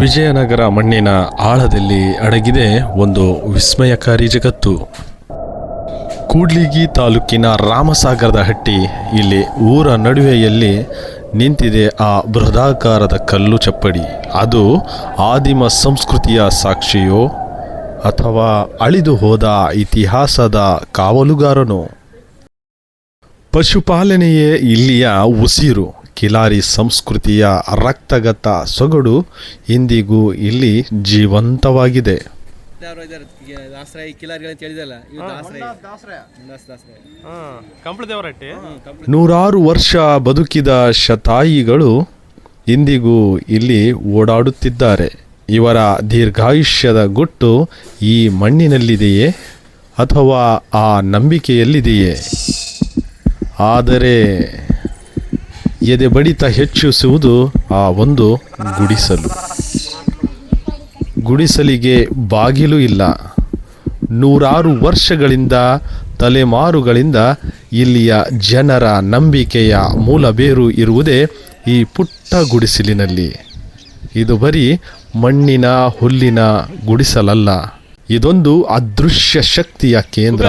ವಿಜಯನಗರ ಮಣ್ಣಿನ ಆಳದಲ್ಲಿ ಅಡಗಿದೆ ಒಂದು ವಿಸ್ಮಯಕಾರಿ ಜಗತ್ತು. ಕೂಡ್ಲಿಗಿ ತಾಲೂಕಿನ ರಾಮಸಾಗರದ ಹಟ್ಟಿ, ಇಲ್ಲಿ ಊರ ನಡುವೆಯಲ್ಲಿ ನಿಂತಿದೆ ಆ ಬೃಹದಾಕಾರದ ಕಲ್ಲು ಚಪ್ಪಡಿ. ಅದು ಆದಿಮ ಸಂಸ್ಕೃತಿಯ ಸಾಕ್ಷಿಯೋ ಅಥವಾ ಅಳಿದು ಹೋದ ಇತಿಹಾಸದ ಕಾವಲುಗಾರನೋ? ಪಶುಪಾಲನೆಯೇ ಇಲ್ಲಿಯ ಉಸಿರು. ಕಿಲಾರಿ ಸಂಸ್ಕೃತಿಯ ರಕ್ತಗತ ಸೊಗಡು ಇಂದಿಗೂ ಇಲ್ಲಿ ಜೀವಂತವಾಗಿದೆ. ನೂರಾರು ವರ್ಷ ಬದುಕಿದ ಶತಾಯಿಗಳು ಇಂದಿಗೂ ಇಲ್ಲಿ ಓಡಾಡುತ್ತಿದ್ದಾರೆ. ಇವರ ದೀರ್ಘಾಯುಷ್ಯದ ಗುಟ್ಟು ಈ ಮಣ್ಣಿನಲ್ಲಿದೆಯೇ ಅಥವಾ ಆ ನಂಬಿಕೆಯಲ್ಲಿದೆಯೇ? ಆದರೆ ಎದೆ ಬಡಿತ ಹೆಚ್ಚಿಸುವುದು ಆ ಒಂದು ಗುಡಿಸಲು. ಗುಡಿಸಲಿಗೆ ಬಾಗಿಲು ಇಲ್ಲ. ನೂರಾರು ವರ್ಷಗಳಿಂದ, ತಲೆಮಾರುಗಳಿಂದ ಇಲ್ಲಿಯ ಜನರ ನಂಬಿಕೆಯ ಮೂಲ ಬೇರು ಇರುವುದೇ ಈ ಪುಟ್ಟ ಗುಡಿಸಲಿನಲ್ಲಿ. ಇದು ಬರೀ ಮಣ್ಣಿನ ಹುಲ್ಲಿನ ಗುಡಿಸಲಲ್ಲ. ಇದೊಂದು ಅದೃಶ್ಯ ಶಕ್ತಿಯ ಕೇಂದ್ರ.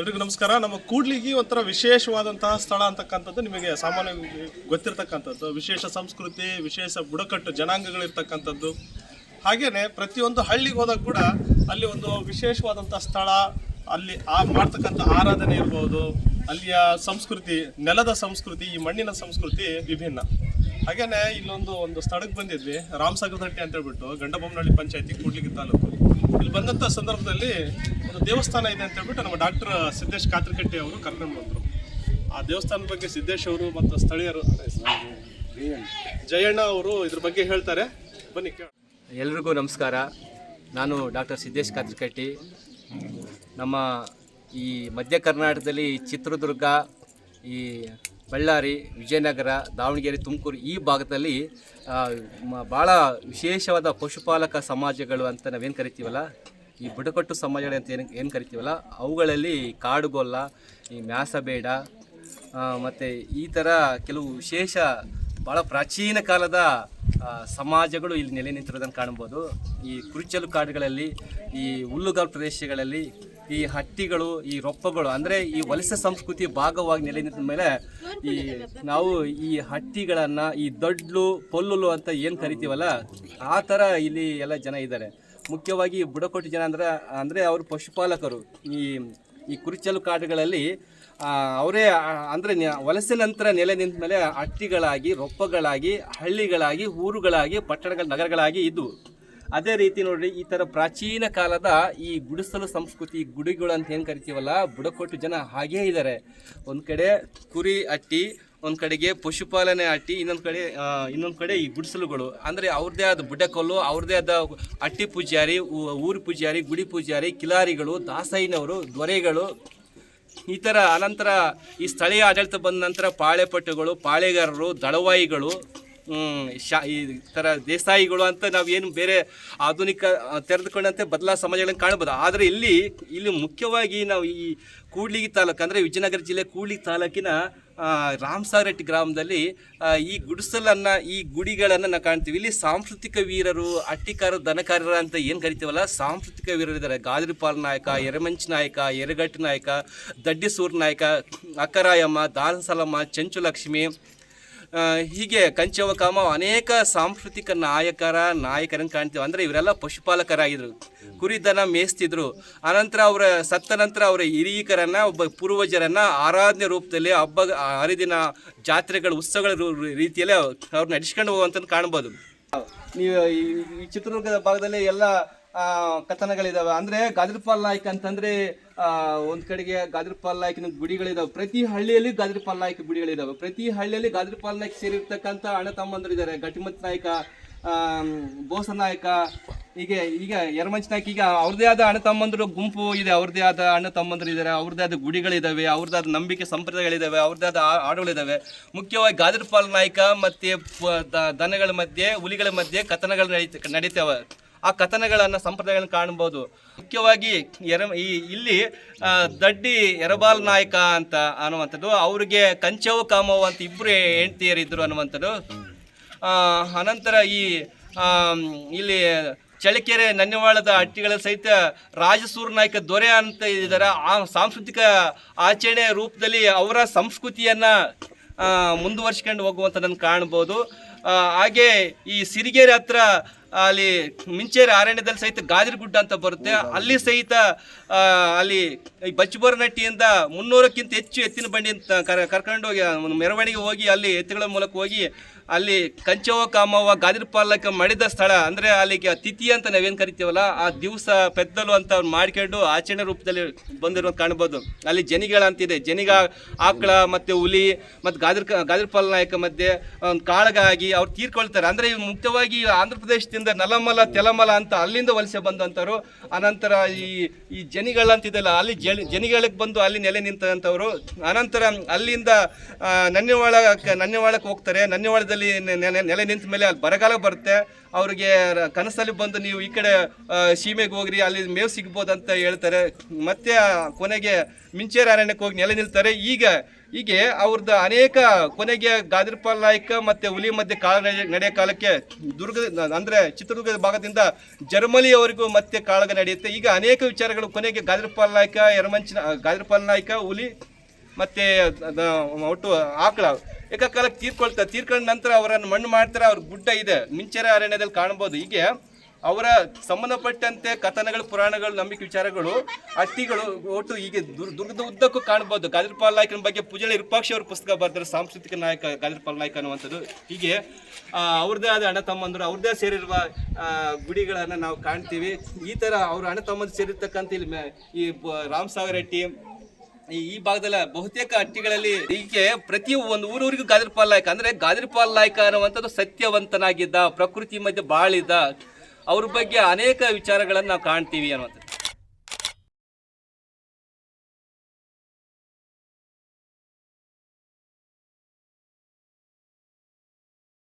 ಎಲ್ರಿಗೂ ನಮಸ್ಕಾರ. ನಮ್ಮ ಕೂಡ್ಲಿಗಿ ಒಂಥರ ವಿಶೇಷವಾದಂತಹ ಸ್ಥಳ ಅಂತಕ್ಕಂಥದ್ದು ನಿಮಗೆ ಸಾಮಾನ್ಯವಾಗಿ ಗೊತ್ತಿರತಕ್ಕಂಥದ್ದು. ವಿಶೇಷ ಸಂಸ್ಕೃತಿ, ವಿಶೇಷ ಬುಡಕಟ್ಟು ಜನಾಂಗಗಳಿರ್ತಕ್ಕಂಥದ್ದು. ಹಾಗೇನೆ ಪ್ರತಿಯೊಂದು ಹಳ್ಳಿಗೆ ಹೋದಾಗ ಕೂಡ ಅಲ್ಲಿ ಒಂದು ವಿಶೇಷವಾದಂಥ ಸ್ಥಳ, ಅಲ್ಲಿ ಆ ಮಾಡ್ತಕ್ಕಂಥ ಆರಾಧನೆ ಇರ್ಬೋದು, ಅಲ್ಲಿಯ ಸಂಸ್ಕೃತಿ, ನೆಲದ ಸಂಸ್ಕೃತಿ, ಈ ಮಣ್ಣಿನ ಸಂಸ್ಕೃತಿ ವಿಭಿನ್ನ. ಹಾಗೇನೆ ಇಲ್ಲೊಂದು ಒಂದು ಸ್ಥಳಕ್ಕೆ ಬಂದಿದ್ವಿ ರಾಮಸಾಗರದಟ್ಟಿ ಅಂತ ಹೇಳ್ಬಿಟ್ಟು ಗಂಡಬೊಮ್ಮನಹಳ್ಳಿ ಪಂಚಾಯತಿ ಕೂಡ್ಲಿಗಿ ತಾಲೂಕು. ಇಲ್ಲಿ ಬಂದಂಥ ಸಂದರ್ಭದಲ್ಲಿ ಒಂದು ದೇವಸ್ಥಾನ ಇದೆ ಅಂತ ಹೇಳ್ಬಿಟ್ಟು ನಮ್ಮ ಡಾಕ್ಟರ್ ಸಿದ್ದೇಶ್ ಕಾತ್ರಕಟ್ಟಿ ಅವರು ಕರ್ಕೊಂಡು ಬಂದರು. ಆ ದೇವಸ್ಥಾನದ ಬಗ್ಗೆ ಸಿದ್ದೇಶ್ ಅವರು ಮತ್ತು ಸ್ಥಳೀಯರು ಜಯಣ್ಣ ಅವರು ಇದ್ರ ಬಗ್ಗೆ ಹೇಳ್ತಾರೆ. ಬನ್ನಿ ಎಲ್ರಿಗೂ ನಮಸ್ಕಾರ. ನಾನು ಡಾಕ್ಟರ್ ಸಿದ್ದೇಶ್ ಕಾತ್ರಕಟ್ಟಿ. ನಮ್ಮ ಈ ಮಧ್ಯ ಕರ್ನಾಟಕದಲ್ಲಿ ಚಿತ್ರದುರ್ಗ ಈ ಬಳ್ಳಾರಿ, ವಿಜಯನಗರ, ದಾವಣಗೆರೆ, ತುಮಕೂರು ಈ ಭಾಗದಲ್ಲಿ ಭಾಳ ವಿಶೇಷವಾದ ಪಶುಪಾಲಕ ಸಮಾಜಗಳು ಅಂತ ನಾವೇನು ಕರಿತೀವಲ್ಲ? ಈ ಬುಡಕಟ್ಟು ಸಮಾಜಗಳು ಅಂತ ಏನು ಏನು ಕರಿತೀವಲ್ಲ? ಅವುಗಳಲ್ಲಿ ಕಾಡುಗೊಲ್ಲ, ಈ ಮ್ಯಾಸಬೇಡ ಮತ್ತು ಈ ಥರ ಕೆಲವು ವಿಶೇಷ ಭಾಳ ಪ್ರಾಚೀನ ಕಾಲದ ಸಮಾಜಗಳು ಇಲ್ಲಿ ನೆಲೆ ನಿಂತಿರೋದನ್ನು ಕಾಣ್ಬೋದು ಈ ಕುರುಚಲು ಕಾಡುಗಳಲ್ಲಿ, ಈ ಹುಲ್ಲುಗಾವಲು ಪ್ರದೇಶಗಳಲ್ಲಿ ಈ ಹಟ್ಟಿಗಳು, ಈ ರೊಪ್ಪಗಳು, ಅಂದರೆ ಈ ವಲಸೆ ಸಂಸ್ಕೃತಿ ಭಾಗವಾಗಿ ನೆಲೆ ನಿಂತ ಮೇಲೆ ಈ ನಾವು ಈ ಹಟ್ಟಿಗಳನ್ನು, ಈ ದೊಡ್ಲು, ಪೊಲ್ಲುಲು ಅಂತ ಏನು ಕರಿತೀವಲ್ಲ, ಆ ಥರ ಇಲ್ಲಿ ಎಲ್ಲ ಜನ ಇದ್ದಾರೆ. ಮುಖ್ಯವಾಗಿ ಬುಡಕಟ್ಟು ಜನ ಅಂದ್ರೆ, ಅಂದರೆ ಅವರು ಪಶುಪಾಲಕರು. ಈ ಈ ಕುರುಚಲು ಕಾಡುಗಳಲ್ಲಿ ಅವರೇ ಅಂದರೆ ವಲಸೆ ನಂತರ ನೆಲೆ ನಿಂತ ಮೇಲೆ ಹಟ್ಟಿಗಳಾಗಿ, ರೊಪ್ಪಗಳಾಗಿ, ಹಳ್ಳಿಗಳಾಗಿ, ಊರುಗಳಾಗಿ, ಪಟ್ಟಣಗಳ ನಗರಗಳಾಗಿ ಇದ್ವು. ಅದೇ ರೀತಿ ನೋಡ್ರಿ, ಈ ಥರ ಪ್ರಾಚೀನ ಕಾಲದ ಈ ಗುಡಿಸಲು ಸಂಸ್ಕೃತಿ ಗುಡಿಗಳು ಅಂತ ಏನು ಕರಿತೀವಲ್ಲ, ಬುಡಕೊಟ್ಟು ಜನ ಹಾಗೇ ಇದ್ದಾರೆ ಒಂದು ಕಡೆ ಕುರಿ ಅಟ್ಟಿ, ಒಂದು ಕಡೆಗೆ ಪಶುಪಾಲನೆ ಅಟ್ಟಿ, ಇನ್ನೊಂದು ಕಡೆ ಇನ್ನೊಂದು ಕಡೆ ಈ ಗುಡಿಸಲುಗಳು. ಅಂದರೆ ಅವ್ರದ್ದೇ ಆದ ಬುಡಕಲ್ಲು, ಅವ್ರದೇ ಆದ ಅಟ್ಟಿ ಪೂಜಾರಿ ಊರು ಪೂಜಾರಿ, ಗುಡಿ ಪೂಜಾರಿ, ಕಿಲಾರಿಗಳು, ದಾಸೈನವರು, ದೊರೆಗಳು. ಈ ಥರ ಅನಂತರ ಈ ಸ್ಥಳೀಯ ಆಡಳಿತ ಬಂದ ನಂತರ ಪಾಳೆಪಟ್ಟುಗಳು, ಪಾಳೆಗಾರರು, ದಳವಾಯಿಗಳು. ಶಾ ಈ ಥರ ದೇಸಾಯಿಗಳು ಅಂತ ನಾವು ಏನು ಬೇರೆ ಆಧುನಿಕ ತೆರೆದುಕೊಂಡಂತೆ ಬದಲಾ ಸಮಾಜಗಳನ್ನು ಕಾಣಬಹುದು ಆದರೆ ಇಲ್ಲಿ ಇಲ್ಲಿ ಮುಖ್ಯವಾಗಿ ನಾವು ಈ ಕೂಡ್ಲಿಗಿ ತಾಲೂಕು ಅಂದರೆ ವಿಜಯನಗರ ಜಿಲ್ಲೆ ಕೂಡ್ಲಿ ತಾಲೂಕಿನ ಆ, ರಾಮಸಾಗರಟ್ಟಿ ಗ್ರಾಮದಲ್ಲಿ ಈ ಗುಡಿಸಲನ್ನು ಈ ಗುಡಿಗಳನ್ನು ನಾವು ಕಾಣ್ತೀವಿ. ಇಲ್ಲಿ ಸಾಂಸ್ಕೃತಿಕ ವೀರರು ಅಟ್ಟಿಕಾರ ದನಕಾರರ ಅಂತ ಏನು ಕರಿತೀವಲ್ಲ ಸಾಂಸ್ಕೃತಿಕ ವೀರರು ಇದ್ದಾರೆ ಗಾದ್ರಿಪಾಲ್ ನಾಯಕ ಎರೆಮಂಚ್ ನಾಯಕ ಎರಗಟ್ಟಿ ನಾಯಕ ದಡ್ಡಿಸೂರ್ ನಾಯಕ ಅಕ್ಕರಾಯಮ್ಮ ದಾನಸಲಮ್ಮ ಚಂಚುಲಕ್ಷ್ಮಿ ಹೀಗೆ ಕಂಚವಕಾಮ ಅನೇಕ ಸಾಂಸ್ಕೃತಿಕ ನಾಯಕರ, ನಾಯಕರನ್ನು ಕಾಣ್ತೀವಿ ಅಂದರೆ ಇವರೆಲ್ಲ ಪಶುಪಾಲಕರಾಗಿದ್ದರು ಕುರಿದನ ಮೇಯಿಸ್ತಿದ್ರು ಅನಂತರ ಅವರ, ಸತ್ತ ನಂತರ ಅವರ ಹಿರಿಯಕರನ್ನು, ಒಬ್ಬ ಪೂರ್ವಜರನ್ನು ಆರಾಧನೆ ರೂಪದಲ್ಲಿ ಹಬ್ಬ, ಹರಿದಿನ ಜಾತ್ರೆಗಳ, ಉತ್ಸವಗಳ ರೀತಿಯಲ್ಲಿ ಅವ್ರು ನಡೆಸ್ಕೊಂಡು ಹೋಗುವಂತ ಕಾಣ್ಬೋದು. ನೀವು ಈ- ಚಿತ್ರದುರ್ಗದ ಭಾಗದಲ್ಲಿ ಎಲ್ಲ ಕಥನಗಳಿದಾವೆ. ಅಂದ್ರೆ ಗಾದ್ರಿಪಾಲ್ ನಾಯ್ಕ ಅಂತಂದ್ರೆ ಒಂದು ಕಡೆಗೆ ಗಾದ್ರಿಪಾಲ್ ನಾಯ್ಕನ ಗುಡಿಗಳಿದಾವೆ. ಪ್ರತಿ ಹಳ್ಳಿಯಲ್ಲಿ ಗಾದ್ರಿಪಾಲ್ ನಾಯ್ಕ ಗುಡಿಗಳಿದಾವೆ. ಪ್ರತಿ ಹಳ್ಳಿಯಲ್ಲಿ ಗಾದ್ರಿಪಾಲ್ ನಾಯ್ಕ ಸೇರಿರ್ತಕ್ಕಂಥ ಅಣ್ಣ ತಮ್ಮಂದ್ರು ಇದ್ದಾರೆ ಗಟ್ಟಿಮತ್ ನಾಯ್ಕ ಬೋಸ ನಾಯಕ, ಹೀಗೆ, ಈಗ ಯರಮಂಚ್ ನಾಯ್ಕ, ಈಗ ಅವ್ರದೇ ಆದ ಅಣ್ಣ ತಮ್ಮಂದ್ರು ಗುಂಪು ಇದೆ. ಅವ್ರದೇ ಆದ ಅಣ್ಣ ತಮ್ಮಂದ್ರು ಇದ್ದಾರೆ ಅವ್ರದೇ ಆದ ಗುಡಿಗಳಿದಾವೆ. ಅವ್ರದೇ ಆದ ನಂಬಿಕೆ ಸಂಪ್ರದಾಯಗಳಿದಾವೆ. ಅವ್ರದೇ ಆದ ಹಾಡುಗಳಿದಾವೆ ಮುಖ್ಯವಾಗಿ ಗಾದಿರ್ಪಾಲ್ ನಾಯ್ಕ ಮತ್ತೆ ದನಗಳ ಮಧ್ಯೆ, ಹುಲಿಗಳ ಮಧ್ಯೆ ಕಥನಗಳು ನಡೀತ ನಡೀತಾವೆ. ಆ ಕಥನಗಳನ್ನು ಸಂಪ್ರದಾಯಗಳನ್ನು ಕಾಣ್ಬೋದು ಮುಖ್ಯವಾಗಿ ಎರ ಈ ಇಲ್ಲಿ ದಡ್ಡಿ ಎರಬಾಲ್ ನಾಯಕ ಅಂತ ಅನ್ನುವಂಥದ್ದು, ಅವರಿಗೆ ಕಂಚವ ಕಾಮವು ಅಂತ ಇಬ್ಬರು ಹೆಂಡತಿಯರಿದ್ದರು ಅನ್ನುವಂಥದ್ದು. ಅನಂತರ ಈ ಇಲ್ಲಿ ಚಳ್ಳಕೆರೆ ನನ್ನವಾಳದ ಹಟ್ಟಿಗಳ ಸಹಿತ ರಾಜಸೂರ್ ನಾಯಕ ದೊರೆ ಅಂತ ಇದ್ದಾರೆ. ಆ ಸಾಂಸ್ಕೃತಿಕ ಆಚರಣೆ ರೂಪದಲ್ಲಿ ಅವರ ಸಂಸ್ಕೃತಿಯನ್ನ ಮುಂದುವರ್ಸ್ಕೊಂಡು ಹೋಗುವಂಥದ್ದನ್ನು ಕಾಣ್ಬೋದು ಹಾಗೆ ಈ ಸಿರಿಗೆರೆ ಹತ್ರ ಅಲ್ಲಿ ಮಿಂಚೇರಿ ಅರಣ್ಯದಲ್ಲಿ ಸಹಿತ ಗಾದಿರಗುಡ್ಡ ಅಂತ ಬರುತ್ತೆ. ಅಲ್ಲಿ ಸಹಿತ ಅಲ್ಲಿ ಈ ಬಚ್ಚಬರನಟ್ಟಿಯಿಂದ ಮುನ್ನೂರಕ್ಕಿಂತ ಹೆಚ್ಚು ಎತ್ತಿನ ಬಂಡಿ ಅಂತ ಕರ್ ಕರ್ಕೊಂಡು ಹೋಗಿ ಒಂದು ಮೆರವಣಿಗೆ ಹೋಗಿ ಅಲ್ಲಿ ಎತ್ತುಗಳ ಮೂಲಕ ಹೋಗಿ ಅಲ್ಲಿ ಕಂಚವ ಕಾಮವ್ವ ಗಾದ್ರಿ ಪಾಲಕ ಮಾಡಿದ ಸ್ಥಳ ಅಂದರೆ ಅಲ್ಲಿಗೆ ತಿಥಿ ಅಂತ ನಾವೇನು ಕರಿತೀವಲ್ಲ ಆ ದಿವಸ ಪೆದ್ದಲು ಅಂತ ಅವ್ರು ಮಾಡ್ಕೊಂಡು ಆಚರಣೆ ರೂಪದಲ್ಲಿ ಬಂದಿರೋದು ಕಾಣ್ಬೋದು. ಅಲ್ಲಿ ಜನಿಗಳ ಅಂತಿದೆ ಜನಿಗ ಆಕಳ ಮತ್ತು ಹುಲಿ ಮತ್ತು ಗಾದಿರ್ ಗಾದ್ರಿ ಪಾಲ ನಾಯಕ ಮಧ್ಯೆ ಒಂದು ಕಾಳಗ ಆಗಿ ಅವ್ರು ತೀರ್ಕೊಳ್ತಾರೆ. ಅಂದರೆ ಇವು ಮುಖ್ಯವಾಗಿ ಆಂಧ್ರ ಪ್ರದೇಶದಿಂದ ನಲಮಲ, ತೆಲಮಲ ಅಂತ ಅಲ್ಲಿಂದ ವಲಸೆ ಬಂದಂಥವ್ರು ಅನಂತರ ಈ ಈ ಜನಿಗಳಂತಿದೆಲ್ಲ ಅಲ್ಲಿ ಜನಿ ಜನಿಗಳಿಗೆ ಬಂದು ಅಲ್ಲಿ ನೆಲೆ ನಿಂತಂಥವ್ರು ಅನಂತರ ಅಲ್ಲಿಂದ ನನ್ನಿವಾಳ ನನ್ನಿವಾಳಕ್ಕೆ ಹೋಗ್ತಾರೆ. ನನ್ನಿವಾಳದಲ್ಲಿ ನೆಲೆ ನಿಂತ ಮೇಲೆ ಅಲ್ಲಿ ಬರಗಾಲ ಬರುತ್ತೆ. ಅವರಿಗೆ ಕನಸಲ್ಲಿ ಬಂದು ನೀವು ಈ ಕಡೆ ಸೀಮೆಗೆ ಹೋಗ್ರಿ, ಅಲ್ಲಿ ಮೇವು ಸಿಗ್ಬೋದು ಅಂತ ಹೇಳ್ತಾರೆ. ಮತ್ತೆ ಕೊನೆಗೆ ಮಿಂಚೇರ ಅರಣ್ಯಕ್ಕೆ ಹೋಗಿ ನೆಲೆ ನಿಲ್ತಾರೆ. ಈಗ ಹೀಗೆ ಅವ್ರದ್ದು ಅನೇಕ ಕೊನೆಗೆ ಗಾದಿರ್ಪಾಲ್ ನಾಯಕ ಮತ್ತೆ ಹುಲಿ ಮಧ್ಯೆ ಕಾಲ ನಡೆಯ ಕಾಲಕ್ಕೆ ದುರ್ಗ, ಅಂದ್ರೆ ಚಿತ್ರದುರ್ಗದ ಭಾಗದಿಂದ ಜರ್ಮಲಿಯವರೆಗೂ ಮತ್ತೆ ಕಾಳಗ ನಡೆಯುತ್ತೆ. ಈಗ ಅನೇಕ ವಿಚಾರಗಳು ಕೊನೆಗೆ ಗಾದಿರ್ಪಾಲ್ ನಾಯಕ ಎರಮಂಚಿನ ಗಾದಿರ್ಪಾಲ್ ನಾಯಕ, ಹುಲಿ ಮತ್ತೆ ಒಟ್ಟು ಆಕಳ ಏಕಕಾಲಕ್ಕೆ ತೀರ್ಕೊಳ್ತಾರೆ ತೀರ್ಕೊಂಡ ನಂತರ ಅವರನ್ನು ಮಣ್ಣು ಮಾಡ್ತಾರೆ ಅವ್ರ ಗುಡ್ಡ ಇದೆ. ಮಿಂಚರ ಅರಣ್ಯದಲ್ಲಿ ಕಾಣ್ಬೋದು. ಹೀಗೆ ಅವರ ಸಂಬಂಧಪಟ್ಟಂತೆ ಕಥನಗಳು, ಪುರಾಣಗಳು, ನಂಬಿಕೆ ವಿಚಾರಗಳು ಅಟ್ಟಿಗಳು ಒಟ್ಟು ಹೀಗೆ ದುರ್- ದುರ್ಗದ ಉದ್ದಕ್ಕೂ ಕಾಣಬಹುದು. ಗಾದಿರ್ಪಾಲ್ ನಾಯ್ಕನ ಬಗ್ಗೆ ಪೂಜಾರಿ ವಿರೂಪಾಕ್ಷಿ ಅವ್ರ ಪುಸ್ತಕ ಬರ್ತಾರೆ, ಸಾಂಸ್ಕೃತಿಕ ನಾಯಕ ಗಾದಿರ್ಪಾಲ್ ನಾಯ್ಕ ಅನ್ನುವಂಥದ್ದು. ಹೀಗೆ ಅವ್ರದ್ದೇ ಆದ ಅಣ್ಣ ತಮ್ಮಂದರು, ಅವ್ರದ್ದೇ ಸೇರಿರುವ ಗುಡಿಗಳನ್ನು ನಾವು ಕಾಣ್ತೀವಿ. ಈ ಥರ ಅವ್ರ ಅಣ್ಣ ತಮ್ಮಂದು ಸೇರಿರ್ತಕ್ಕಂಥ ಇಲ್ಲಿ ಈ ರಾಮ್ ರಾಮಸಾಗರ ಹಟ್ಟಿ ಈ ಈ ಭಾಗದಲ್ಲ ಬಹುತೇಕ ಹಟ್ಟಿಗಳಲ್ಲಿ ಹೀಗೆ ಪ್ರತಿ ಒಂದು ಊರೂರಿಗೂ ಗಾದಿರ್ಪಾಲ್ ನಾಯ್ಕ ಅಂದ್ರೆ ಗಾದಿರ್ಪಾಲ್ ನಾಯ್ಕ ಅನ್ನುವಂಥದ್ದು ಸತ್ಯವಂತನಾಗಿದ್ದ, ಪ್ರಕೃತಿ ಮಧ್ಯೆ ಬಾಳಿದ ಅವ್ರ ಬಗ್ಗೆ ಅನೇಕ ವಿಚಾರಗಳನ್ನು ನಾವು ಕಾಣ್ತೀವಿ ಅನ್ನುವಂಥದ್ದು.